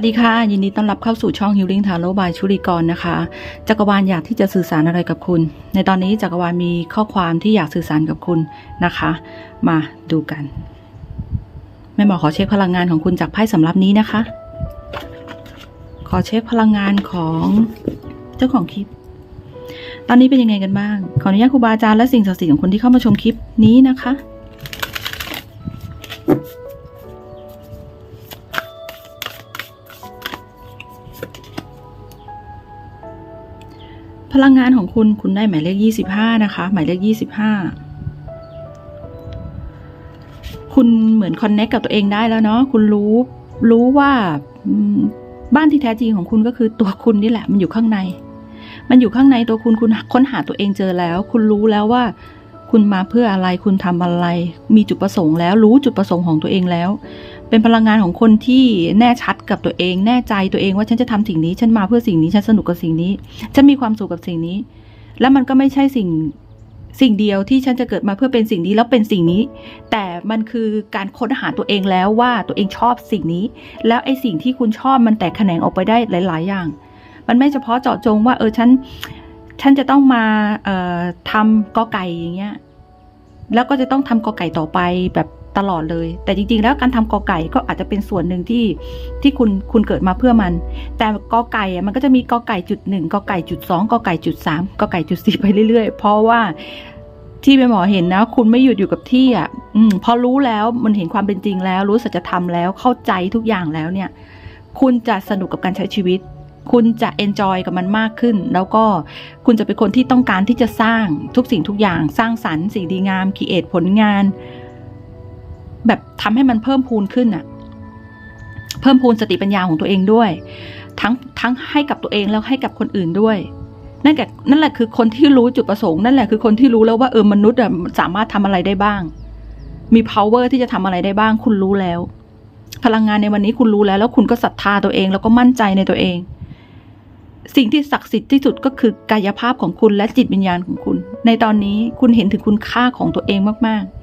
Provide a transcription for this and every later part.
สวัสดีค่ะ ยินดีต้อนรับเข้าสู่ช่อง Healing Tarot by ชุริกรนะคะ จักรวาลอยากที่จะสื่อสารอะไรกับคุณ ในตอนนี้จักรวาลมีข้อความที่อยากสื่อสารกับคุณนะคะ มาดูกันแม่หมอขอเช็คพลังงานของคุณจากไพ่สำรับนี้นะคะ ขอเช็คพลังงานของเจ้าของคลิป ตอนนี้เป็นยังไงกันบ้าง ขออนุญาตครูบาอาจารย์และสิ่งศักดิ์สิทธิ์ของคนที่เข้ามาชมคลิปนี้นะคะ ลังงานของคุณคุณได้หมายเลขยี่สิบห้านะคะ หมายเลขยี่สิบห้าคุณเหมือนคอนเน็กกับตัวเองได้แล้วเนาะคุณรู้รู้ว่าบ้านที่แท้จริงของคุณก็คือตัวคุณนี่แหละ มันอยู่ข้างใน มันอยู่ข้างในตัวคุณคุณค้นหาตัวเองเจอแล้ว คุณรู้แล้วว่า คุณมาเพื่ออะไรคุณทำอะไร มีจุดประสงค์แล้ว รู้จุดประสงค์ของตัวเองแล้ว เป็นพลังงานของคนที่แน่ชัดกับตัวเอง แน่ใจตัวเองว่าฉันจะทำสิ่งนี้ ฉันมาเพื่อสิ่งนี้ ฉันสนุกกับสิ่งนี้ ฉันมีความสุขกับสิ่งนี้ แล้วมันก็ไม่ใช่สิ่งสิ่งเดียวที่ฉันจะเกิดมาเพื่อเป็นสิ่งนี้แล้วเป็นสิ่งนี้ แต่มันคือการค้นหาตัวเองแล้วว่าตัวเองชอบสิ่งนี้ แล้วไอ้สิ่งที่คุณชอบมันแตกแขนงออกไปได้หลาย ๆ อย่าง มันไม่เฉพาะเจาะจงว่า เออฉันฉันจะต้องมาเอ่อทำกอไก่อย่างเงี้ยแล้วก็จะต้องทำกอไก่ต่อไปแบบ ตลอดเลย แต่จริงๆ แล้วการทำกอไก่ก็อาจจะเป็นส่วนหนึ่งที่ที่คุณคุณเกิดมาเพื่อมัน แต่กอไก่มันก็จะมีกอไก่จุดหนึ่งกอไก่จุดสองกอไก่จุดสามกอไก่จุดสี่ไปเรื่อยๆ เพราะว่าที่ไปหมอเห็นนะ คุณไม่หยุดอยู่กับที่อะอืมพอรู้แล้วมันเห็นความเป็นจริงแล้ว รู้สัจธรรมแล้วเข้าใจทุกอย่างแล้วเนี่ย คุณจะสนุกกับการใช้ชีวิตคุณจะเอนจอยกับมันมากขึ้น แล้วก็คุณจะเป็นคนที่ต้องการที่จะสร้างทุกสิ่งทุกอย่าง สร้างสรรค์สิ่งดีงามคิดเอทผลงาน แบบทำให้มันเพิ่มพูนขึ้นอะเพิ่มพูนสติปัญญาของตัวเองด้วย ทั้งทั้งให้กับตัวเองแล้วให้กับคนอื่นด้วย นั่นแหละนั่นแหละคือคนที่รู้จุดประสงค์นั่นแหละคือคนที่รู้แล้วว่าเออมนุษย์อะสามารถทำอะไรได้บ้าง มี power ที่จะทำอะไรได้บ้าง คุณรู้แล้ว พลังงานในวันนี้คุณรู้แล้ว แล้วคุณก็ศรัทธาตัวเองแล้วก็มั่นใจในตัวเอง สิ่งที่ศักดิ์สิทธิ์ที่สุดก็คือกายภาพของคุณและจิตวิญญาณของคุณ ในตอนนี้คุณเห็นถึงคุณค่าของตัวเองมากๆ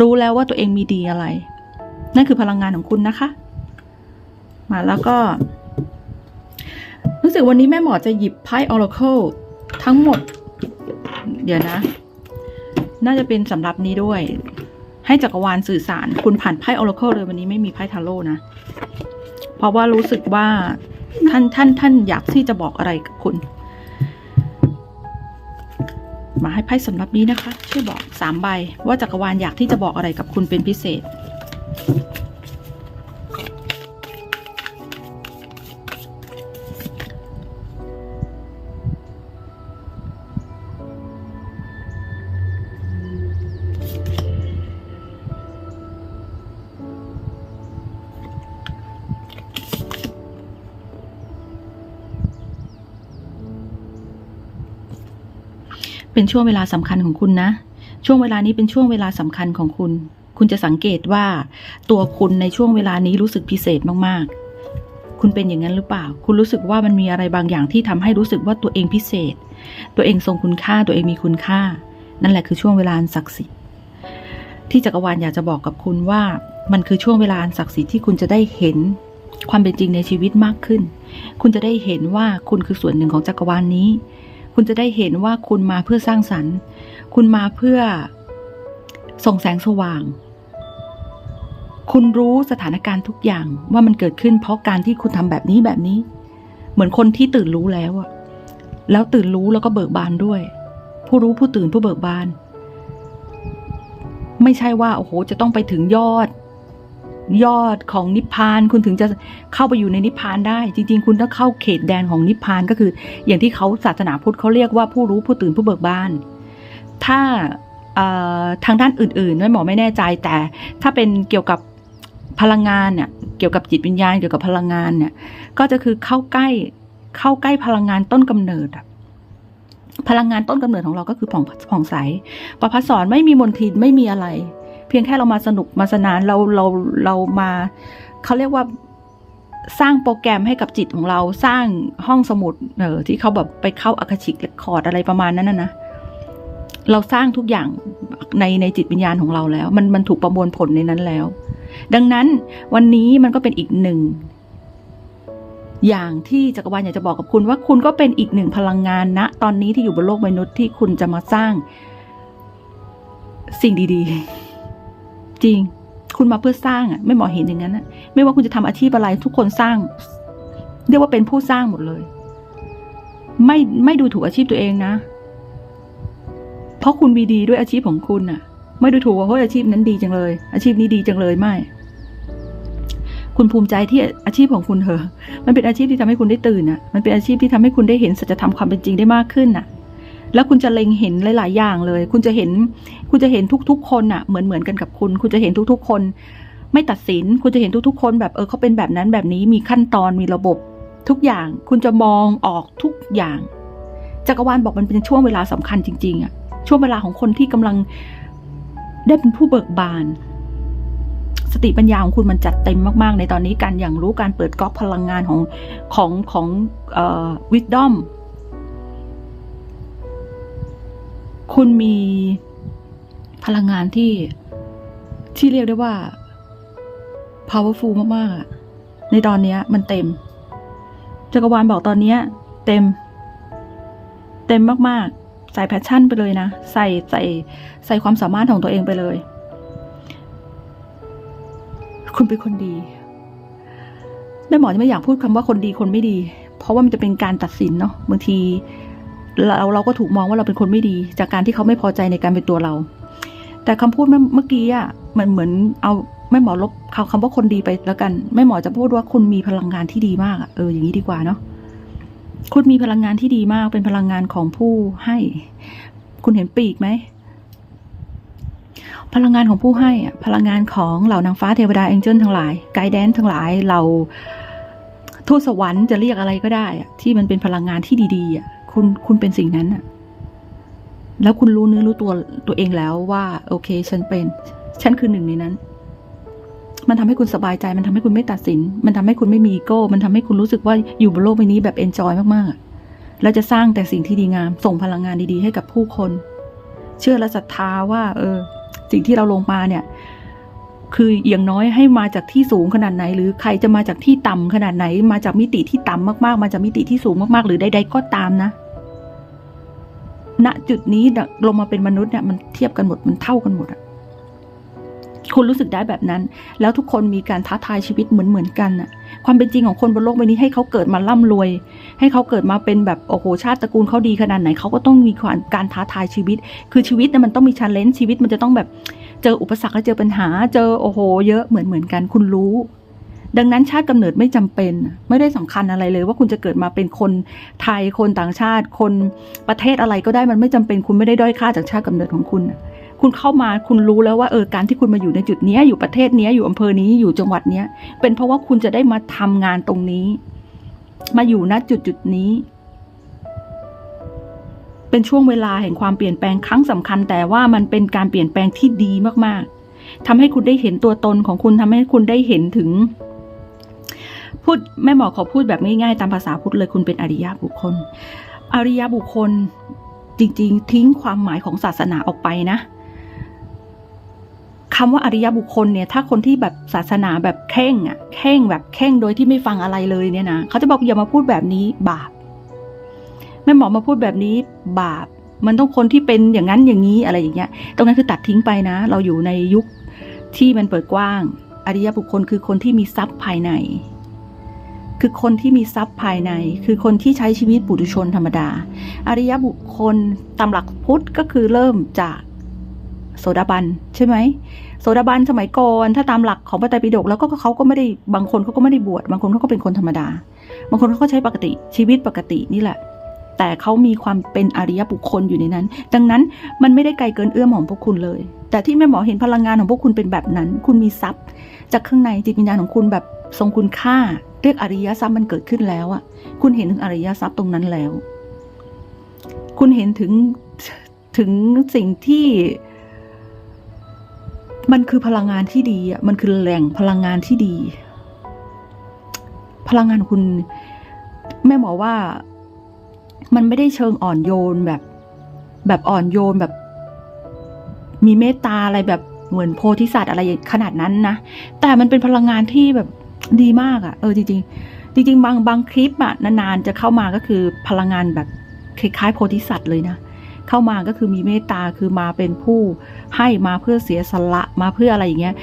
รู้แล้วว่าตัวเองมีดีอะไร นั่นคือพลังงานของคุณนะคะ มาแล้วก็ รู้สึกวันนี้แม่หมอจะหยิบไพ่ Oracle ทั้งหมด เดี๋ยวนะ น่าจะเป็นสำหรับนี้ด้วย ให้จักรวาลสื่อสาร คุณผ่านไพ่ Oracle เลยวันนี้ไม่มีไพ่ทาโร่นะ เพราะว่ารู้สึกว่าท่านท่านท่านอยากที่จะบอกอะไรกับคุณ มาให้ไพ่สำหรับนี้นะคะ ช่วยบอกสามใบว่าจักรวาลอยากที่จะบอกอะไรกับคุณเป็นพิเศษ เป็นช่วงเวลาสำคัญของคุณนะ ช่วงเวลานี้เป็นช่วงเวลาสำคัญของคุณ คุณจะสังเกตว่าตัวคุณในช่วงเวลานี้รู้สึกพิเศษมากๆ คุณเป็นอย่างนั้นหรือเปล่า คุณรู้สึกว่ามันมีอะไรบางอย่างที่ทำให้รู้สึกว่าตัวเองพิเศษ ตัวเองทรงคุณค่า ตัวเองมีคุณค่า นั่นแหละคือช่วงเวลาศักดิ์สิทธิ์ ที่จักรวาลอยากจะบอกกับคุณว่า มันคือช่วงเวลาศักดิ์สิทธิ์ที่คุณจะได้เห็นความเป็นจริงในชีวิตมากขึ้น คุณจะได้เห็นว่าคุณคือส่วนหนึ่งของจักรวาลนี้ คุณจะได้เห็นว่าคุณมาเพื่อสร้างสรรค์ คุณมาเพื่อส่งแสงสว่าง คุณรู้สถานการณ์ทุกอย่างว่ามันเกิดขึ้น เพราะการที่คุณทำแบบนี้แบบนี้ เหมือนคนที่ตื่นรู้แล้วอะแล้วตื่นรู้แล้วก็เบิกบานด้วย ผู้รู้ผู้ตื่นผู้เบิกบาน ไม่ใช่ว่าโอ้โหจะต้องไปถึงยอด ยอดของนิพพาน คุณถึงจะเข้าไปอยู่ในนิพพานได้ จริง ๆ คุณต้องเข้าเขตแดนของนิพพานก็คือ อย่างที่เขาศาสนาพุทธเขาเรียกว่าผู้รู้ผู้ตื่นผู้เบิกบาน ถ้าทางด้านอื่นๆไม่หมอไม่แน่ใจแต่ ถ้าเป็นเกี่ยวกับพลังงานเนี่ยเกี่ยวกับจิตวิญญาณเกี่ยวกับพลังงานเนี่ย ก็จะคือเข้าใกล้เข้าใกล้พลังงานต้นกำเนิดอะพลังงานต้นกำเนิดของเราก็คือผ่องผ่องใสประพัสสอนไม่มีมนทินไม่มีอะไร เพียงแค่เรามาสนุกมาสนานเราเราเรามาเขาเรียกว่าสร้างโปรแกรมให้กับจิตของเราสร้างห้องสมุดเออที่เขาแบบไปเข้าอาคาชิกคอร์ดอะไรประมาณนั้นนะนะเราสร้างทุกอย่างในในจิตวิญญาณของเราแล้ว มันมันถูกประมวลผลในนั้นแล้ว ดังนั้นวันนี้มันก็เป็นอีกหนึ่ง อย่างที่จักรวาลอยากจะบอกกับคุณว่าคุณก็เป็นอีกหนึ่งพลังงานนะตอนนี้ที่อยู่บนโลกมนุษย์ที่คุณจะมาสร้าง สิ่งดี ๆ จริง คุณมาเพื่อสร้างอะ ไม่หมอเห็นอย่างนั้นอะ ไม่ว่าคุณจะทำอาชีพอะไรทุกคนสร้าง เรียกว่าเป็นผู้สร้างหมดเลย ไม่ไม่ดูถูกอาชีพตัวเองนะ เพราะคุณมีดีด้วยอาชีพของคุณน่ะ ไม่ดูถูกว่าเฮ้ยอาชีพนั้นดีจังเลย อาชีพนี้ดีจังเลยไม่คุณภูมิใจที่อาชีพของคุณเถอะ มันเป็นอาชีพที่ทำให้คุณได้ตื่นอะ มันเป็นอาชีพที่ทำให้คุณได้เห็นสัจธรรมความเป็นจริงได้มากขึ้นน่ะ แล้วคุณจะเล็งเห็นหลาย ๆ อย่างเลย คุณจะเห็น คุณจะเห็นทุก ๆ คนอะเหมือนเหมือนกันกับคุณ คุณจะเห็นทุก ๆ คน ไม่ตัดสิน คุณจะเห็นทุก ๆ คนแบบเออเขาเป็นแบบนั้นแบบนี้มีขั้นตอนมีระบบ ทุกอย่างคุณจะมองออกทุกอย่าง จักรวาลบอกมันเป็นช่วงเวลาสำคัญจริง ๆอะช่วงเวลาของคนที่กำลังได้เป็นผู้เบิกบาน สติปัญญาของคุณมันจัดเต็มมาก ๆ ในตอนนี้การอย่างรู้การเปิดก๊อกพลังงานของของของอ่อวิดดอม คุณมีพลังงานที่ที่เรียกได้ว่า powerful มากๆ ในตอนนี้มันเต็ม จักรวาลบอกตอนนี้เต็ม เต็มมากๆ ใส่แพชชั่นไปเลยนะ ใส่ใส่ใส่ความสามารถของตัวเองไปเลย คุณเป็นคนดีแม่หมอจะไม่อยากพูดคำว่าคนดีคนไม่ดี เพราะว่ามันจะเป็นการตัดสินเนาะบางที เราเราก็ถูกมองว่าเราเป็นคนไม่ดี จากการที่เขาไม่พอใจในการเป็นตัวเรา แต่คำพูดเมื่อกี้อะมันเหมือนเอาแม่หมอลบคำคำว่าคนดีไปแล้วกันแม่หมอจะพูดว่าคุณมีพลังงานที่ดีมากอะเอออย่างนี้ดีกว่าเนาะคุณมีพลังงานที่ดีมากเป็นพลังงานของผู้ให้ คุณเห็นปีกไหมพลังงานของผู้ให้อะพลังงานของเหล่านางฟ้าเทวดาเอ็นเจิลทั้งหลายไกด์แดนทั้งหลายเราทูตสวรรค์จะเรียกอะไรก็ได้อะที่มันเป็นพลังงานที่ดีๆอะ คุณคุณเป็นสิ่งนั้นอะแล้วคุณรู้เนื้อรู้ตัวตัวเองแล้วว่า โอเค ฉันเป็น ฉันคือหนึ่งในนั้น มันทำให้คุณสบายใจ มันทำให้คุณไม่ตัดสิน มันทำให้คุณไม่มีอีโก้ มันทำให้คุณรู้สึกว่าอยู่บนโลกใบนี้แบบเอนจอยมากๆแล้วจะสร้างแต่สิ่งที่ดีงาม ส่งพลังงานดีๆ ให้กับผู้คน เชื่อและศรัทธาว่า เออ สิ่งที่เราลงมาเนี่ย คืออย่างน้อยให้มาจากที่สูงขนาดไหน หรือใครจะมาจากที่ต่ำขนาดไหน มาจากมิติที่ต่ำมากๆ มาจากมิติที่สูงมากๆ หรือใดๆก็ตามนะ ณจุดนี้ลงมาเป็นมนุษย์เนี่ยมันเทียบกันหมดมันเท่ากันหมดอะคุณรู้สึกได้แบบนั้น แล้วทุกคนมีการท้าทายชีวิตเหมือนเหมือนกันอะความเป็นจริงของคนบนโลกใบนี้ให้เขาเกิดมาร่ำรวย ให้เขาเกิดมาเป็นแบบโอ้โหชาติตระกูลเขาดีขนาดไหนเขาก็ต้องมีการการท้าทายชีวิต คือชีวิตเนี่ยมันต้องมีชาเลนชีวิตมันจะต้องแบบเจออุปสรรคและเจอปัญหา เจอโอ้โห เยอะเหมือนเหมือนกัน คุณรู้ ดังนั้นชาติกำเนิดไม่จำเป็น ไม่ได้สำคัญอะไรเลย ว่าคุณจะเกิดมาเป็นคนไทยคนต่างชาติ คนประเทศอะไรก็ได้มันไม่จำเป็น คุณไม่ได้ด้อยค่าจากชาติกำเนิดของคุณ คุณเข้ามาคุณรู้แล้วว่าเออการที่คุณมาอยู่ในจุดนี้อยู่ประเทศนี้อยู่อำเภอนี้อยู่จังหวัดนี้เป็นเพราะว่าคุณจะได้มาทำงานตรงนี้ มาอยู่ณจุดจุดนี้เป็นช่วงเวลาแห่งความเปลี่ยนแปลงครั้งสำคัญ แต่ว่ามันเป็นการเปลี่ยนแปลงที่ดีมากๆทำให้คุณได้เห็นตัวตนของคุณทำให้คุณได้เห็นถึง พูดแม่หมอขอพูดแบบง่ายๆตามภาษาพุทธเลยคุณเป็นอริยบุคคล อริยบุคคลจริงๆ ทิ้งความหมายของศาสนาออกไปนะคำว่าอริยบุคคลเนี่ยถ้าคนที่แบบศาสนาแบบเข่งอะเข่งแบบเข่งโดยที่ไม่ฟังอะไรเลยเนี่ยนะเขาจะบอกอย่ามาพูดแบบนี้บาปแม่หมอมาพูดแบบนี้บาป มันต้องคนที่เป็นอย่างนั้นอย่างนี้อะไรอย่างเงี้ย ตรงนั้นคือตัดทิ้งไปนะ เราอยู่ในยุคที่มันเปิดกว้าง อริยบุคคลคือคนที่มีทรัพย์ภายใน คือคนที่มีทรัพย์ภายใน คือคนที่ใช้ชีวิตปุถุชนธรรมดา อริยบุคคลตามหลักพุทธก็คือเริ่มจากโสดาบันใช่ไหมโสดาบันสมัยก่อนถ้าตามหลักของพระไตรปิฎกแล้วก็เขาก็ไม่ได้บางคนเขาก็ไม่ได้บวชบางคนเขาก็เป็นคนธรรมดา บางคนเขาก็ใช้ปกติชีวิตปกตินี่แหละ แต่เขามีความเป็นอริยบุคคลอยู่ในนั้น ดังนั้นมันไม่ได้ไกลเกินเอื้อมของพวกคุณเลย แต่ที่แม่หมอเห็นพลังงานของพวกคุณเป็นแบบนั้น คุณมีทรัพย์ จากข้างในจิตวิญญาณของคุณแบบทรงคุณค่า เรียกอริยทรัพย์มันเกิดขึ้นแล้วอะคุณเห็นถึงอริยทรัพย์ตรงนั้นแล้ว คุณเห็นถึงถึงสิ่งที่ มันคือพลังงานที่ดีอะมันคือแหล่งพลังงานที่ดี พลังงานคุณ แม่หมอว่ามันไม่ได้เชิงอ่อนโยนแบบ แบบอ่อนโยนแบบ มีเมตตาอะไรแบบ เหมือนโพธิสัตว์อะไรขนาดนั้นนะ แต่มันเป็นพลังงานที่แบบดีมากอะ่ะ เออจริงๆ จริง ๆ บางบางคลิปอะนานๆจะเข้ามาก็คือพลังงานแบบคล้ายๆโพธิสัตว์เลยนะ เข้ามาก็คือมีเมตตาคือมาเป็นผู้ให้มาเพื่อเสียสละมาเพื่ออะไรอย่างเงี้ย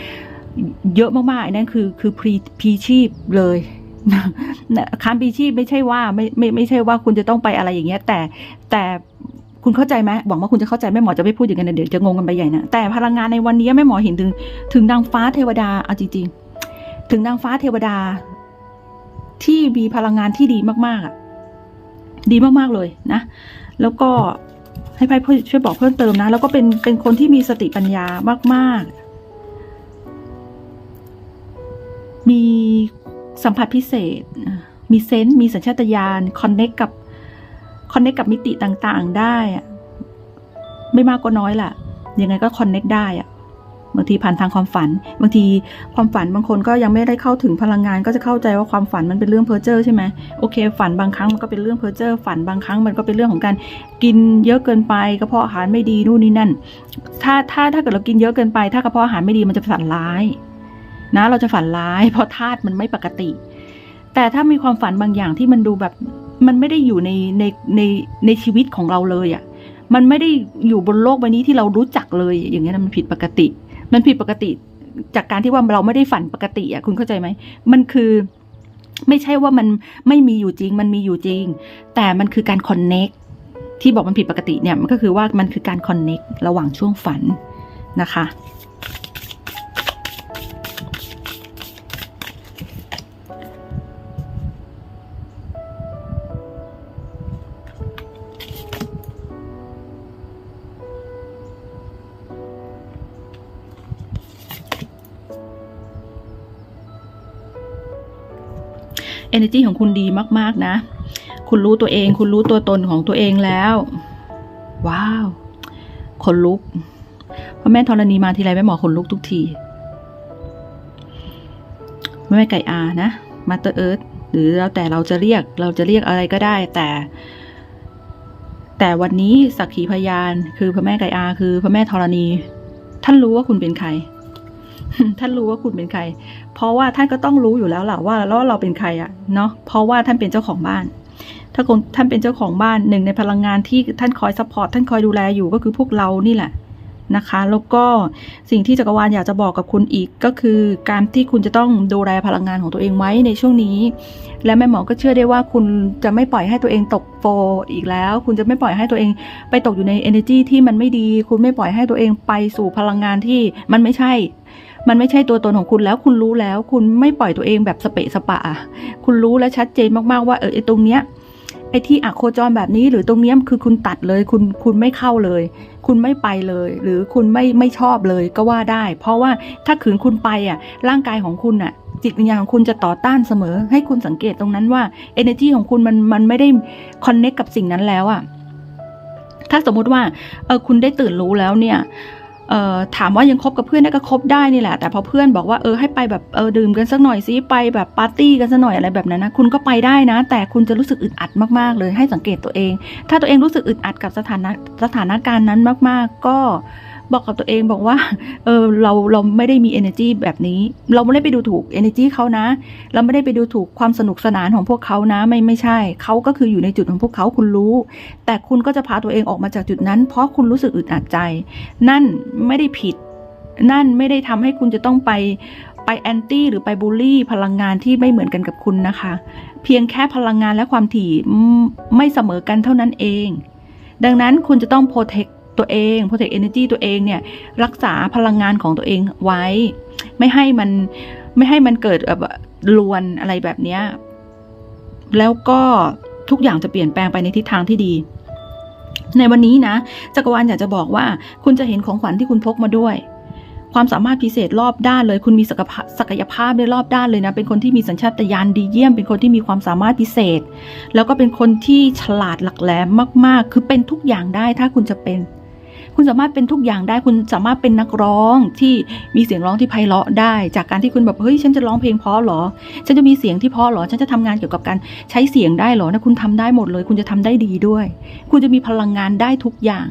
เยอะมากๆอันนั่นคือคือพรีพีชีพเลยนะคำพรีชีพไม่ใช่ว่าไม่ไม่ไม่ใช่ว่าคุณจะต้องไปอะไรอย่างเงี้ย แต่แต่ คุณเข้าใจไหมหวังว่าคุณจะเข้าใจแม่หมอจะไม่พูดอย่างนั้นเดี๋ยวจะงงกันไปใหญ่นะแต่พลังงานในวันนี้แม่หมอเห็นถึง ถึงนางฟ้าเทวดาเอาจริงๆถึงนางฟ้าเทวดา ที่มีพลังงานที่ดีมากๆอะ ดีมากๆเลยนะ แล้วก็ให้ไพ่ช่วยบอกเพิ่มเติมนะ แล้วก็เป็นเป็นคนที่มีสติปัญญามาก ๆ มีสัมผัสพิเศษ มีเซนส์มีสัญชาตญาณคอนเน็กกับ คอนเน็กกับมิติต่างๆ ได้อะไม่มากก็น้อยแหละยังไงก็คอนเน็กได้อะบางทีผ่านทางความฝัน บางทีความฝันบางคนก็ยังไม่ได้เข้าถึงพลังงาน ก็จะเข้าใจว่าความฝันมันเป็นเรื่องเพ้อเจ้อใช่ไหมโอเค ฝันบางครั้งมันก็เป็นเรื่องเพ้อเจ้อฝันบางครั้งมันก็เป็นเรื่องของการกินเยอะเกินไปกระเพาะอาหารไม่ดีนู่นนี่นั่น ถ้าถ้าถ้าเกิดเรากินเยอะเกินไป ถ้ากระเพาะอาหารไม่ดีมันจะฝันร้ายนะเราจะฝันร้าย เพราะธาตุมันไม่ปกติ แต่ถ้ามีความฝันบางอย่างที่มันดูแบบ มันไม่ได้อยู่ในในในในชีวิตของเราเลยอะ่ะ มันไม่ได้อยู่บนโลกใบนี้ที่เรารู้จักเลย อย่างเงี้ยมันผิดปกติ มันผิดปกติ จากการที่ว่าเราไม่ได้ฝันปกติอะ่ะคุณเข้าใจไหม มันคือไม่ใช่ว่ามันไม่มีอยู่จริง มันมีอยู่จริง แต่มันคือการคอนเน็กที่บอกมันผิดปกติเนี่ยมันก็คือว่ามันคือการคอนเน็กระหว่างช่วงฝันนะคะ energy ของคุณดีมาก ๆ นะ คุณรู้ตัวเอง คุณรู้ตัวตนของตัวเองแล้ว ว้าวขนลุกพระแม่ธรณีมาทีไรแม่หมอขนลุกทุกทีแม่ไก่อานะมาเตอร์เอิร์ธหรือแล้วแต่เราจะเรียกเราจะเรียกอะไรก็ได้ แต่ แต่วันนี้สักขีพยานคือพระแม่ไก่อา คือพระแม่ธรณี ท่านรู้ว่าคุณเป็นใคร ท่านรู้ว่าคุณเป็นใคร เพราะว่าท่านก็ต้องรู้อยู่แล้วแหละว่าแล้วเราเป็นใครอะเนาะเพราะว่าท่านเป็นเจ้าของบ้าน ถ้าคนท่านเป็นเจ้าของบ้านหนึ่งในพลังงานที่ท่านคอยซัพพอร์ตท่านคอยดูแลอยู่ก็คือพวกเรานี่แหละนะคะแล้วก็สิ่งที่จักรวาลอยากจะบอกกับคุณอีกก็คือ การที่คุณจะต้องดูแลพลังงานของตัวเองไว้ในช่วงนี้ และแม่หมอก็เชื่อได้ว่าคุณจะไม่ปล่อยให้ตัวเองตกโฟอีกแล้ว คุณจะไม่ปล่อยให้ตัวเองไปตกอยู่ใน energy ที่มันไม่ดี คุณไม่ปล่อยให้ตัวเองไปสู่พลังงานที่มันไม่ใช่ มันไม่ใช่ตัวตนของคุณแล้ว คุณรู้แล้ว คุณไม่ปล่อยตัวเองแบบสเปะสปะคุณรู้และชัดเจนมากๆว่าเออไอตรงเนี้ยไอที่อะโคจรแบบนี้หรือตรงเนี้ยคือคุณตัดเลย คุณคุณไม่เข้าเลย คุณไม่ไปเลย หรือคุณไม่ไม่ชอบเลยก็ว่าได้ เพราะว่าถ้าขืนคุณไปอะร่างกายของคุณอะ จิตวิญญาณของคุณจะต่อต้านเสมอ ให้คุณสังเกตตรงนั้นว่า energy ของคุณมันมันไม่ได้ connect กับสิ่งนั้นแล้วอะถ้าสมมุติว่าเออคุณได้ตื่นรู้แล้วเนี่ย ถามว่ายังคบกับเพื่อนได้ก็คบได้นี่แหละ แต่พอเพื่อนบอกว่าเออให้ไปแบบเออดื่มกันสักหน่อยซิไปแบบปาร์ตี้กันสักหน่อยอะไรแบบนั้นนะคุณก็ไปได้นะ แต่คุณจะรู้สึกอึดอัดมากๆเลยให้สังเกตตัวเอง ถ้าตัวเองรู้สึกอึดอัดกับสถานะสถานการณ์นั้นมาก ๆ ก็ บอกกับตัวเองบอกว่า เออเราเราไม่ได้มี energy แบบนี้ เราไม่ได้ไปดูถูก energy เขานะ เราไม่ได้ไปดูถูกความสนุกสนานของพวกเขานะ ไม่ไม่ใช่ เขาก็คืออยู่ในจุดของพวกเขาคุณรู้ แต่คุณก็จะพาตัวเองออกมาจากจุดนั้น เพราะคุณรู้สึกอึดอัดใจ นั่นไม่ได้ผิด นั่นไม่ได้ทำให้คุณจะต้องไปไปแอนตี้หรือไปบูลลี่พลังงานที่ไม่เหมือนกันกับคุณนะคะ เพียงแค่พลังงานและความถี่ไม่เสมอกันเท่านั้นเอง ดังนั้นคุณจะต้องโปรเทค ตัวเอง protect energy ตัวเองเนี่ยรักษาพลังงานของตัวเองไว้ ไม่ให้มันไม่ให้มันเกิดแบบลวนอะไรแบบเนี้ยแล้วก็ทุกอย่างจะเปลี่ยนแปลงไปในทิศทางที่ดี ในวันนี้นะจักรวาลอยากจะบอกว่า คุณจะเห็นของขวัญที่คุณพกมาด้วย ความสามารถพิเศษรอบด้านเลย คุณมีศักยภาพศักยภาพได้รอบด้านเลยนะ เป็นคนที่มีสัญชาตญาณดีเยี่ยม เป็นคนที่มีความสามารถพิเศษ แล้วก็เป็นคนที่ฉลาดหลักแหลมมาก ๆ คือเป็นทุกอย่างได้ถ้าคุณจะเป็น คุณสามารถเป็นทุกอย่างได้คุณสามารถเป็นนักร้องที่มีเสียงร้องที่ไพเราะได้ จากการที่คุณแบบเฮ้ยฉันจะร้องเพลงเพราะหรอ ฉันจะมีเสียงที่เพราะหรอ ฉันจะทำงานเกี่ยวกับการใช้เสียงได้หรอนะคุณทำได้หมดเลย คุณจะทำได้ดีด้วย คุณจะมีพลังงานได้ทุกอย่าง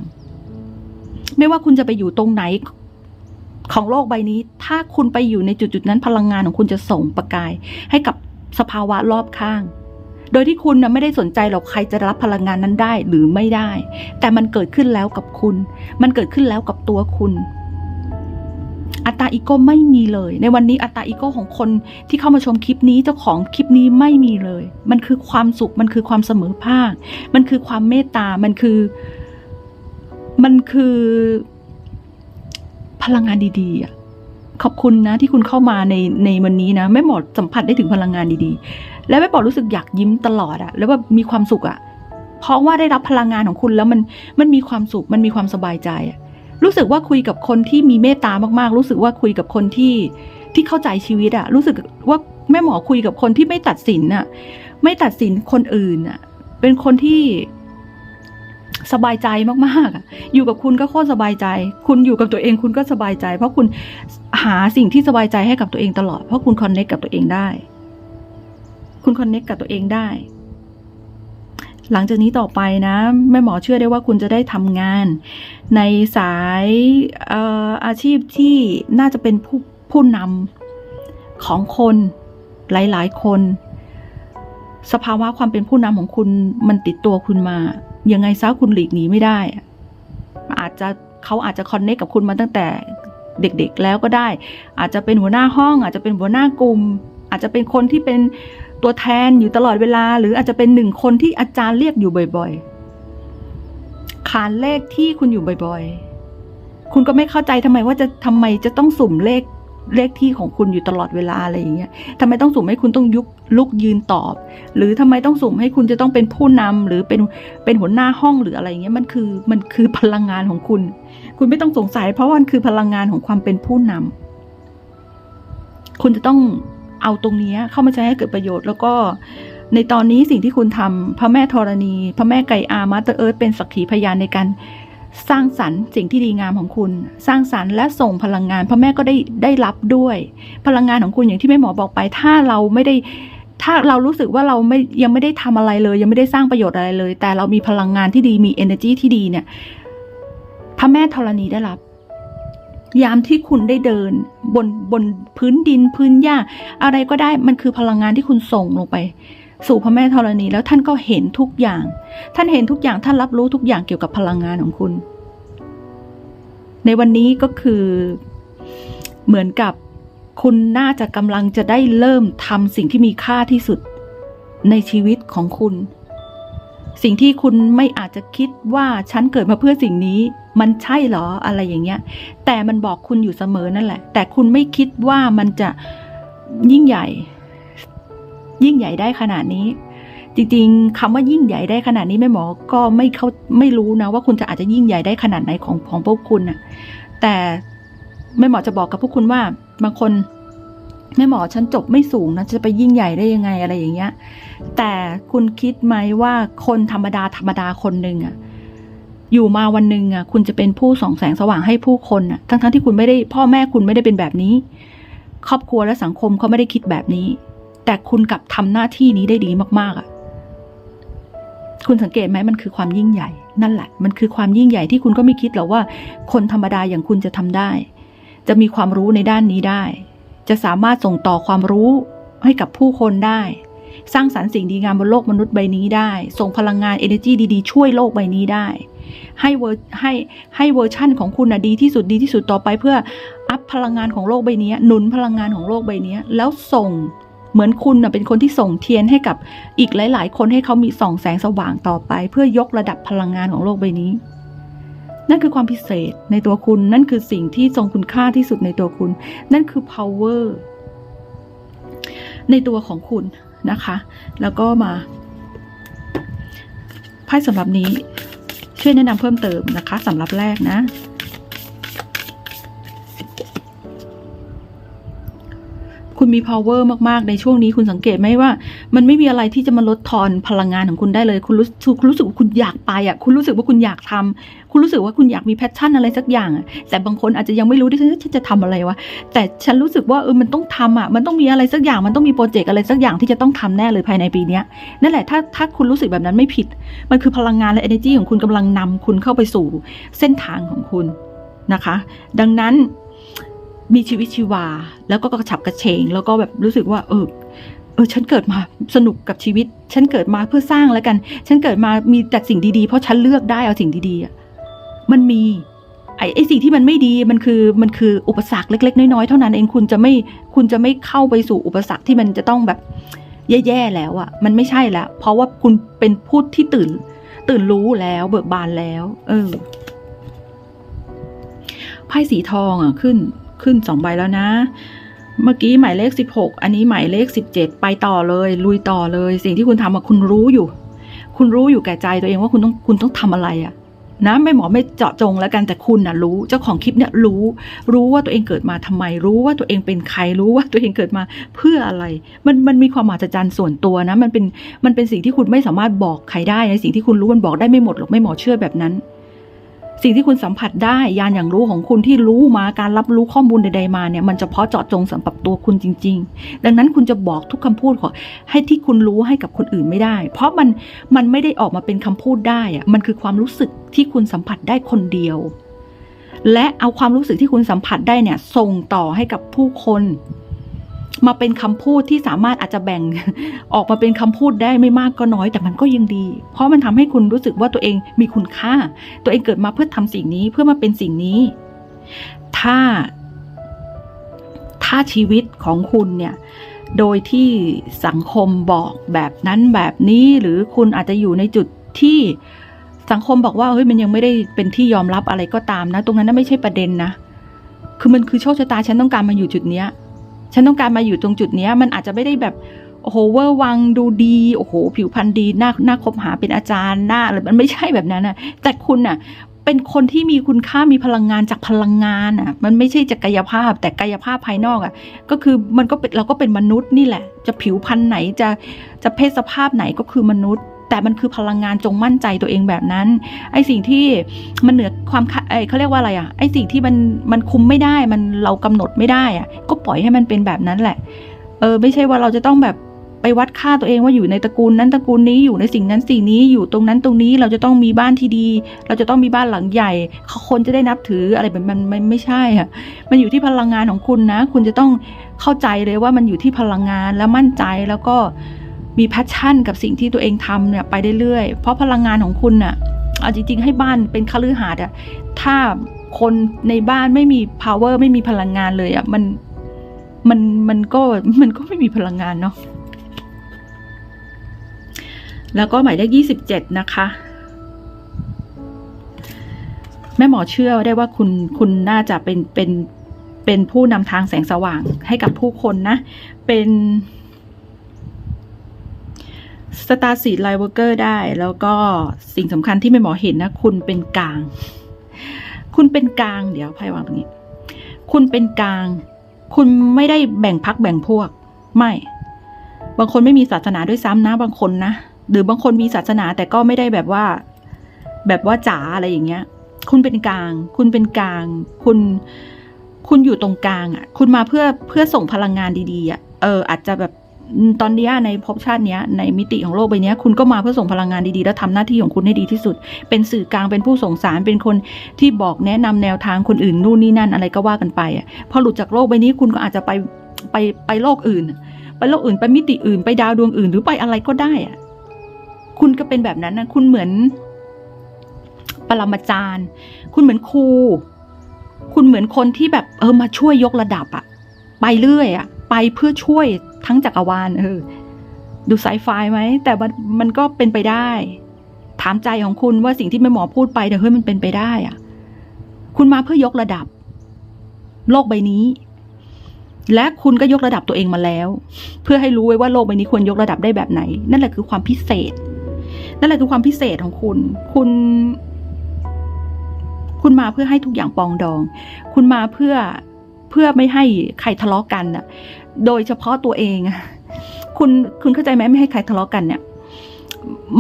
ไม่ว่าคุณจะไปอยู่ตรงไหนของโลกใบนี้ ถ้าคุณไปอยู่ในจุดๆนั้นพลังงานของคุณจะส่งประกาย ให้กับสภาวะรอบข้าง โดยที่คุณนะไม่ได้สนใจหรอกใครจะรับพลังงานนั้นได้หรือไม่ได้ แต่มันเกิดขึ้นแล้วกับคุณ มันเกิดขึ้นแล้วกับตัวคุณอัตตาอีโก้ไม่มีเลย ในวันนี้อัตตาอีโก้ของคนที่เข้ามาชมคลิปนี้เจ้าของคลิปนี้ไม่มีเลย มันคือความสุข มันคือความเสมอภาค มันคือความเมตตา มันคือ มันคือ พลังงานดีๆขอบคุณนะที่คุณเข้ามาในในวันนี้นะแม่หมอสัมผัสได้ถึงพลังงานดีๆ และแม่หมอรู้สึกอยากยิ้มตลอดอะแล้วว่ามีความสุขอะเพราะว่าได้รับพลังงานของคุณแล้วมันมันมีความสุขมันมีความสบายใจอะรู้สึกว่าคุยกับคนที่มีเมตตามากๆ รู้สึกว่าคุยกับคนที่ที่เข้าใจชีวิตอะรู้สึกว่าแม่หมอคุยกับคนที่ไม่ตัดสินอะไม่ตัดสินคนอื่นอะเป็นคนที่สบายใจมากๆอะอยู่กับคุณก็โคตรสบายใจ คุณอยู่กับตัวเองคุณก็สบายใจ เพราะคุณหาสิ่งที่สบายใจให้กับตัวเองตลอด เพราะคุณคอนเนคกับตัวเองได้ คุณคอนเนคกับตัวเองได้ หลังจากนี้ต่อไปนะแม่หมอเชื่อได้ว่าคุณจะได้ทำงาน ในสายออาชีพที่น่าจะเป็นผู้ผู้นำของคนหลาย ๆ คน สภาวะความเป็นผู้นำของคุณมันติดตัวคุณมา ยังไงซะคุณหลีกหนีไม่ได้อะอาจจะเขาอาจจะคอนเนคกับคุณมาตั้งแต่เด็กๆแล้วก็ได้ อาจจะเป็นหัวหน้าห้อง อาจจะเป็นหัวหน้ากลุ่ม อาจจะเป็นคนที่เป็น ตัวแทนอยู่ตลอดเวลา หรืออาจจะเป็นหนึ่งคนที่อาจารย์เรียกอยู่บ่อยๆ ขานเลขที่คุณอยู่บ่อยๆ คุณก็ไม่เข้าใจทำไมว่าจะทำไมจะต้องสุ่มเลขเลขที่ของคุณอยู่ตลอดเวลาอะไรอย่างเงี้ยทำไมต้องสุ่มให้คุณต้องยุกลุกยืนตอบ หรือทำไมต้องสุ่มให้คุณจะต้องเป็นผู้นำหรือเป็นเป็นหัวหน้าห้องหรืออะไรอย่างเงี้ยมันคือมันคือพลังงานของคุณ คุณไม่ต้องสงสัย เพราะว่ามันคือพลังงานของความเป็นผู้นำคุณจะต้อง เอาตรงนี้เข้ามาใช้ให้เกิดประโยชน์ แล้วก็ในตอนนี้สิ่งที่คุณทำพระแม่ธรณี พระแม่ไก่อามาเตอร์เอิร์ธเป็นสักขีพยานในการสร้างสรรค์สิ่งที่ดีงามของคุณ สร้างสรรค์และส่งพลังงานพระแม่ก็ได้ได้รับด้วย พลังงานของคุณอย่างที่แม่หมอบอกไป ถ้าเราไม่ได้ถ้าเรารู้สึกว่าเราไม่ยังไม่ได้ทำอะไรเลย ยังไม่ได้สร้างประโยชน์อะไรเลย แต่เรามีพลังงานที่ดีมี energy ที่ดีเนี่ยพระแม่ธรณีได้รับ ยามที่คุณได้เดิน บนบนพื้นดินพื้นหญ้าอะไรก็ได้มันคือพลังงานที่คุณส่งลงไป สู่พระแม่ธรณีแล้วท่านก็เห็นทุกอย่าง ท่านเห็นทุกอย่างท่านรับรู้ทุกอย่างเกี่ยวกับพลังงานของคุณ ในวันนี้ก็คือเหมือนกับคุณน่าจะกำลังจะได้เริ่มทำสิ่งที่มีค่าที่สุดในชีวิตของคุณ สิ่งที่คุณไม่อาจจะคิดว่าฉันเกิดมาเพื่อสิ่งนี้ มันใช่เหรออะไรอย่างเงี้ย แต่มันบอกคุณอยู่เสมอนั่นแหละ แต่คุณไม่คิดว่ามันจะยิ่งใหญ่ ยิ่งใหญ่ได้ขนาดนี้ จริงๆคำว่ายิ่งใหญ่ได้ขนาดนี้แม่หมอก็ไม่เขาไม่รู้นะว่าคุณจะอาจจะยิ่งใหญ่ได้ขนาดไหนของของพวกคุณน่ะแต่แม่หมอจะบอกกับพวกคุณว่าบางคน แม่หมอฉันจบไม่สูงนะจะไปยิ่งใหญ่ได้ยังไงอะไรอย่างเงี้ย แต่คุณคิดไหมว่าคนธรรมดาธรรมดาคนหนึ่งอะอยู่มาวันหนึ่งอะคุณจะเป็นผู้ส่องแสงสว่างให้ผู้คนอะทั้งๆที่คุณไม่ได้พ่อแม่คุณไม่ได้เป็นแบบนี้ ครอบครัวและสังคมเขาไม่ได้คิดแบบนี้ แต่คุณกลับทำหน้าที่นี้ได้ดีมากๆอะคุณสังเกตไหมมันคือความยิ่งใหญ่ นั่นแหละ มันคือความยิ่งใหญ่ที่คุณก็ไม่คิดหรอกว่า คนธรรมดาอย่างคุณจะทำได้ จะมีความรู้ในด้านนี้ได้ จะสามารถส่งต่อความรู้ให้กับผู้คนได้ สร้างสรรค์สิ่งดีงามบนโลกมนุษย์ใบนี้ได้ ส่งพลังงาน energy ดีๆ ช่วยโลกใบนี้ได้ ให้เวอร์ให้ให้เวอร์ชั่นของคุณนะดีที่สุดดีที่สุดต่อไปเพื่ออัพพลังงานของโลกใบนี้ หนุนพลังงานของโลกใบนี้ แล้วส่งเหมือนคุณนะเป็นคนที่ส่งเทียนให้กับอีกหลาย ๆ คนให้เขามีส่องแสงสว่างต่อไป เพื่อยกระดับพลังงานของโลกใบนี้ นั่นคือความพิเศษในตัวคุณ นั่นคือสิ่งที่ทรงคุณค่าที่สุดในตัวคุณ นั่นคือ power ในตัวของคุณนะคะ แล้วก็มาไพ่สำหรับนี้ช่วยแนะนำเพิ่มเติมนะคะสำหรับแรกนะ คุณมี power มากๆ ในช่วงนี้คุณสังเกตไหมว่า มันไม่มีอะไรที่จะมาลดทอนพลังงานของคุณได้เลย คุณรู้คุณรู้สึกว่าคุณอยากไปอะ คุณรู้สึกว่าคุณอยากทำคุณรู้สึกว่าคุณอยากมีแพชชั่นอะไรสักอย่างอะ แต่บางคนอาจจะยังไม่รู้ด้วยซ้ำว่าฉันจะทำอะไรวะ แต่ฉันรู้สึกว่าเออ มันต้องทำอะ มันต้องมีอะไรสักอย่าง มันต้องมีโปรเจกต์อะไรสักอย่างที่จะต้องทำแน่เลยภายในปีนี้นั่นแหละ ถ้าถ้าคุณรู้สึกแบบนั้นไม่ผิด มันคือพลังงานและ energy ของคุณกำลังนำคุณเข้าไปสู่เส้นทางของคุณนะคะ ดังนั้น มีชีวิตชีวา แล้วก็กระฉับกระเฉง แล้วก็แบบรู้สึกว่า เออเออฉันเกิดมาสนุกกับชีวิต ฉันเกิดมาเพื่อสร้างแล้วกัน ฉันเกิดมามีแต่สิ่งดีๆ เพราะฉันเลือกได้เอาสิ่งดีๆมันมีไอ้ไอ้สิ่งที่มันไม่ดีมันคือมันคืออุปสรรคเล็ก ๆ น้อยๆเท่านั้นเองคุณจะไม่คุณจะไม่เข้าไปสู่อุปสรรคที่มันจะต้องแบบแย่ๆแล้วอะมันไม่ใช่แล้ว เพราะว่าคุณเป็นผู้ที่ตื่น ตื่นรู้แล้วเบิกบานแล้ว เออไพ่สีทองอะขึ้น ขึ้นสองใบแล้วนะ เมื่อกี้หมายเลขสิบหกอันนี้หมายเลขสิบเจ็ดไปต่อเลย ลุยต่อเลย สิ่งที่คุณทำอะคุณรู้อยู่ คุณรู้อยู่แก่ใจตัวเองว่าคุณต้องคุณต้องทำอะไรอะนะไม่หมอไม่เจาะจงแล้วกันแต่คุณน่ะรู้เจ้าของคลิปเนี่ยรู้ รู้ว่าตัวเองเกิดมาทำไม รู้ว่าตัวเองเป็นใครรู้ว่าตัวเองเกิดมาเพื่ออะไร มันมันมีความมหัศจรรย์ส่วนตัวนะ มันเป็นมันเป็นสิ่งที่คุณไม่สามารถบอกใครได้ในสิ่งที่คุณรู้มันบอกได้ไม่หมดหรอกไม่หมอเชื่อแบบนั้น สิ่งที่คุณสัมผัสได้ยานอย่างรู้ของคุณที่รู้มาการรับรู้ข้อมูลใดๆมาเนี่ยมันเฉพาะเจาะจงสำหรับตัวคุณจริง ๆ ดังนั้นคุณจะบอกทุกคำพูดของให้ที่คุณรู้ให้กับคนอื่นไม่ได้ เพราะมันมันไม่ได้ออกมาเป็นคำพูดได้อะมันคือความรู้สึกที่คุณสัมผัสได้คนเดียว และเอาความรู้สึกที่คุณสัมผัสได้เนี่ยส่งต่อให้กับผู้คน มาเป็นคำพูดที่สามารถอาจจะแบ่งออกมาเป็นคำพูดได้ไม่มากก็น้อย แต่มันก็ยังดี เพราะมันทำให้คุณรู้สึกว่าตัวเองมีคุณค่า ตัวเองเกิดมาเพื่อทำสิ่งนี้เพื่อมาเป็นสิ่งนี้ ถ้า ถ้าชีวิตของคุณเนี่ยโดยที่สังคมบอกแบบนั้นแบบนี้หรือคุณอาจจะอยู่ในจุดที่สังคมบอกว่าเฮ้ยมันยังไม่ได้เป็นที่ยอมรับอะไรก็ตามนะ ตรงนั้นน่ะไม่ใช่ประเด็นนะ คือมันคือโชคชะตาฉันต้องการมาอยู่จุดเนี้ย ฉันต้องการมาอยู่ตรงจุดนี้มันอาจจะไม่ได้แบบโอ้โหเวอร์วังดูดีโอ้โห ผิวพรรณดีน่าน่าคบหาเป็นอาจารย์น่าอะไรมันไม่ใช่แบบนั้นนะแต่คุณน่ะเป็นคนที่มีคุณค่ามีพลังงานจากพลังงานอะ มันไม่ใช่จากกายภาพ แต่กายภาพภายนอกอะ ก็คือมันก็เป็นเราก็เป็นมนุษย์นี่แหละ จะผิวพรรณไหนจะจะเพศสภาพไหนก็คือมนุษย์ แต่มันคือพลังงานจงมั่นใจตัวเองแบบนั้น ไอสิ่งที่มันเหนือความไอเขาเรียกว่าอะไรอะไอสิ่งที่มันมันคุมไม่ได้ มันเรากำหนดไม่ได้อะก็ปล่อยให้มันเป็นแบบนั้นแหละ เออ ไม่ใช่ว่าเราจะต้องแบบไปวัดค่าตัวเองว่าอยู่ในตระกูลนั้นตระกูลนี้อยู่ในสิ่งนั้นสิ่งนี้อยู่ตรงนั้นตรงนี้เราจะต้องมีบ้านที่ดี เราจะต้องมีบ้านหลังใหญ่คนจะได้นับถืออะไรแบบมันมันไม่ใช่อะมันอยู่ที่พลังงานของคุณนะ คุณจะต้องเข้าใจเลยว่ามันอยู่ที่พลังงานแล้วมั่นใจแล้วก็ มีแพชชั่นกับสิ่งที่ตัวเองทำเนี่ยไปเรื่อยๆเพราะพลังงานของคุณน่ะ เอาจริง ๆ ให้บ้านเป็นคฤหาสน์อะถ้าคนในบ้านไม่มี power ไม่มีพลังงานเลยอะมันมันมันก็มันก็ไม่มีพลังงานเนาะ แล้วก็หมายเลขยี่สิบเจ็ดนะคะ แม่หมอเชื่อได้ว่าคุณคุณน่าจะเป็นเป็นเป็นผู้นำทางแสงสว่างให้กับผู้คนนะ เป็น สตาร์สีไลเวอร์เกอร์ได้ แล้วก็สิ่งสำคัญที่แม่หมอเห็นนะ คุณเป็นกลาง คุณเป็นกลาง เดี๋ยวไพ่วางตรงนี้ คุณเป็นกลาง คุณไม่ได้แบ่งพักแบ่งพวก ไม่ บางคนไม่มีศาสนาด้วยซ้ำนะ บางคนนะ หรือบางคนมีศาสนาแต่ก็ไม่ได้แบบว่า แบบว่าจ๋าอะไรอย่างเงี้ย คุณเป็นกลาง คุณเป็นกลาง คุณ คุณอยู่ตรงกลางอะ คุณมาเพื่อเพื่อส่งพลังงานดีๆอะ เออ อาจจะแบบ ตอนนี้ในภพชาติเนี้ยในมิติของโลกใบนี้คุณก็มาเพื่อส่งพลังงานดีๆ แล้วทำหน้าที่ของคุณให้ดีที่สุด เป็นสื่อกลางเป็นผู้ส่งสารเป็นคนที่บอกแนะนำแนวทางคนอื่นนู่นนี่นั่นอะไรก็ว่ากันไปอะพอหลุดจากโลกใบนี้คุณก็อาจจะไปไปไปโลกอื่น ไปโลกอื่นไปมิติอื่นไปดาวดวงอื่น หรือไปอะไรก็ได้อะคุณก็เป็นแบบนั้นนะคุณเหมือนปรมาจารย์ คุณเหมือนครู คุณเหมือนคนที่แบบเออมาช่วยยกระดับอะไปเรื่อยอะ ไปเพื่อช่วยทั้งจักรวาลเออดูไซไฟไหมแต่มันมันก็เป็นไปได้ ถามใจของคุณว่าสิ่งที่แม่หมอพูดไปเดี๋ยวเฮ้ยมันเป็นไปได้อะคุณมาเพื่อยกระดับ โลกใบนี้ และคุณก็ยกระดับตัวเองมาแล้ว เพื่อให้รู้ไว้ว่าโลกใบนี้ควรยกระดับได้แบบไหน นั่นแหละคือความพิเศษ นั่นแหละคือความพิเศษของคุณ คุณ คุณมาเพื่อให้ทุกอย่างปองดอง คุณมาเพื่อ เพื่อไม่ให้ใครทะเลาะกันน่ะ โดยเฉพาะตัวเองคุณคุณเข้าใจไหมไม่ให้ใครทะเลาะกันเนี่ย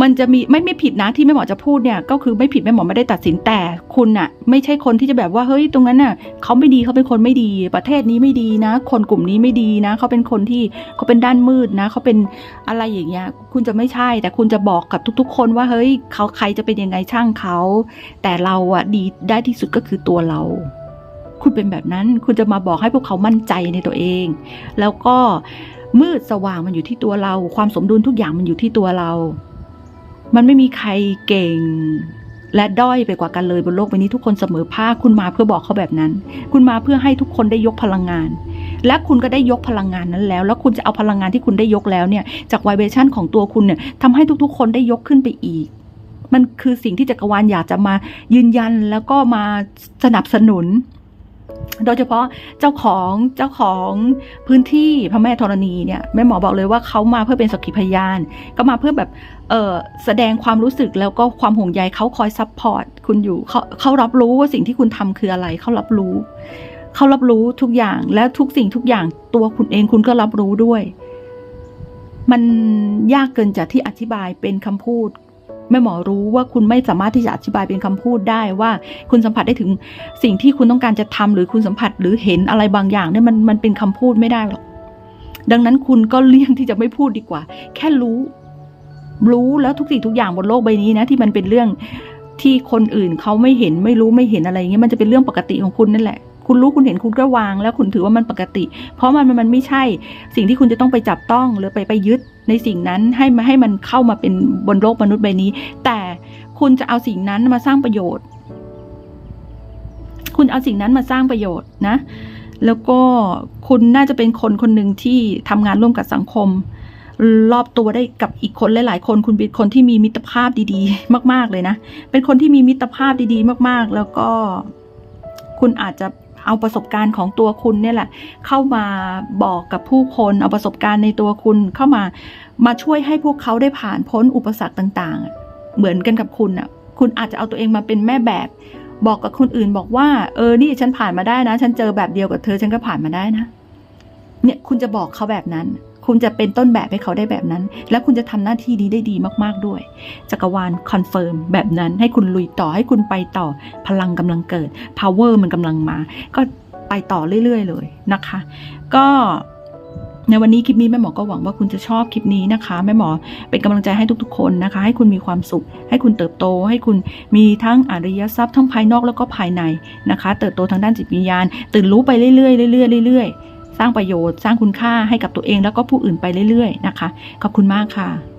มันจะมีไม่ไม่ผิดนะที่แม่หมอจะพูดเนี่ย ก็คือไม่ผิดแม่หมอไม่ได้ตัดสินแต่คุณน่ะไม่ใช่คนที่จะแบบว่าเฮ้ยตรงนั้นน่ะเขาไม่ดีเขาเป็นคนไม่ดี ประเทศนี้ไม่ดีนะ คนกลุ่มนี้ไม่ดีนะเขาเป็นคนที่เขาเป็นด้านมืดนะเขาเป็นอะไรอย่างเงี้ยคุณจะไม่ใช่ แต่คุณจะบอกกับทุก ๆ คนว่าเฮ้ยเขาใครจะเป็นยังไงช่างเขาแต่เราอะดีได้ที่สุดก็คือตัวเรา คุณเป็นแบบนั้น คุณจะมาบอกให้พวกเขามั่นใจในตัวเอง แล้วก็มืดสว่างมันอยู่ที่ตัวเรา ความสมดุลทุกอย่างมันอยู่ที่ตัวเรา มันไม่มีใครเก่ง และด้อยไปกว่ากันเลยบนโลกใบนี้ทุกคนเสมอภาค คุณมาเพื่อบอกเขาแบบนั้น คุณมาเพื่อให้ทุกคนได้ยกพลังงาน และคุณก็ได้ยกพลังงานนั้นแล้ว แล้วคุณจะเอาพลังงานที่คุณได้ยกแล้วเนี่ย จากไวเบชั่นของตัวคุณเนี่ยทำให้ทุกๆ คนได้ยกขึ้นไปอีกมันคือสิ่งที่จักรวาลอยากจะมายืนยันแล้วก็มาสนับสนุน โดยเฉพาะเจ้าของเจ้าของพื้นที่พระแม่ธรณีเนี่ยแม่หมอบอกเลยว่าเขามาเพื่อเป็นสักขีพยาน ก็มาเพื่อแบบเออแสดงความรู้สึกแล้วก็ความห่วงใยเขาคอยซัพพอร์ตคุณอยู่เขาเขารับรู้ว่าสิ่งที่คุณทำคืออะไรเขารับรู้เขารับรู้ทุกอย่างและทุกสิ่งทุกอย่างตัวคุณเองคุณก็รับรู้ด้วย มันยากเกินจากที่อธิบายเป็นคำพูด แม่หมอรู้ว่าคุณไม่สามารถที่จะอธิบายเป็นคำพูดได้ว่าคุณสัมผัสได้ถึงสิ่งที่คุณต้องการจะทำหรือคุณสัมผัสหรือเห็นอะไรบางอย่างเนี่ยมันมันเป็นคำพูดไม่ได้หรอกดังนั้นคุณก็เลี่ยงที่จะไม่พูดดีกว่า แค่รู้ รู้แล้วทุกสิ่งทุกอย่างบนโลกใบนี้นะ ที่มันเป็นเรื่องที่คนอื่นเขาไม่เห็นไม่รู้ไม่เห็นอะไรอย่างเงี้ยมันจะเป็นเรื่องปกติของคุณนั่นแหละ คุณรู้คุณเห็นคุณก็วาง แล้วคุณถือว่ามันปกติ เพราะมันมันไม่ใช่ สิ่งที่คุณจะต้องไปจับต้องหรือไปไปยึด ในสิ่งนั้นให้มาให้มันเข้ามาเป็นบนโลกมนุษย์ใบนี้ แต่คุณจะเอาสิ่งนั้นมาสร้างประโยชน์ คุณเอาสิ่งนั้นมาสร้างประโยชน์นะ แล้วก็คุณน่าจะเป็นคนคนหนึ่งที่ทำงานร่วมกับสังคม รอบตัวได้กับอีกคนหลาย ๆ คนคุณเป็นคนที่มีมิตรภาพดีๆ มาก ๆ เลยนะ เป็นคนที่มีมิตรภาพดีๆ มาก ๆ แล้วก็คุณอาจจะ เอาประสบการณ์ของตัวคุณเนี่ยแหละ เข้ามาบอกกับผู้คน เอาประสบการณ์ในตัวคุณเข้ามามาช่วยให้พวกเขาได้ผ่านพ้นอุปสรรคต่างๆ เหมือนกันกับคุณอะคุณอาจจะเอาตัวเองมาเป็นแม่แบบ บอกกับคนอื่นบอกว่า เออนี่ฉันผ่านมาได้นะ ฉันเจอแบบเดียวกับเธอฉันก็ผ่านมาได้นะ เนี่ยคุณจะบอกเขาแบบนั้น คุณจะเป็นต้นแบบให้เขาได้แบบนั้น และคุณจะทำหน้าที่นี้ได้ดีมากๆด้วย จักรวาลคอนเฟิร์มแบบนั้นให้คุณลุยต่อให้คุณไปต่อพลังกำลังเกิด power มันกำลังมา ก็ไปต่อเรื่อย ๆ เลยนะคะ ก็ในวันนี้คลิปนี้แม่หมอก็หวังว่าคุณจะชอบคลิปนี้นะคะแม่หมอเป็นกำลังใจให้ทุกๆ คนนะคะ ให้คุณมีความสุข ให้คุณเติบโต ให้คุณมีทั้งอริยทรัพย์ทั้งภายนอกแล้วก็ภายในนะคะ เติบโตทางด้านจิตวิญญาณ ตื่นรู้ไปเรื่อยๆเรื่อยๆเรื่อยๆ สร้างประโยชน์ สร้างคุณค่าให้กับตัวเองแล้วก็ผู้อื่นไปเรื่อยๆนะคะ ขอบคุณมากค่ะ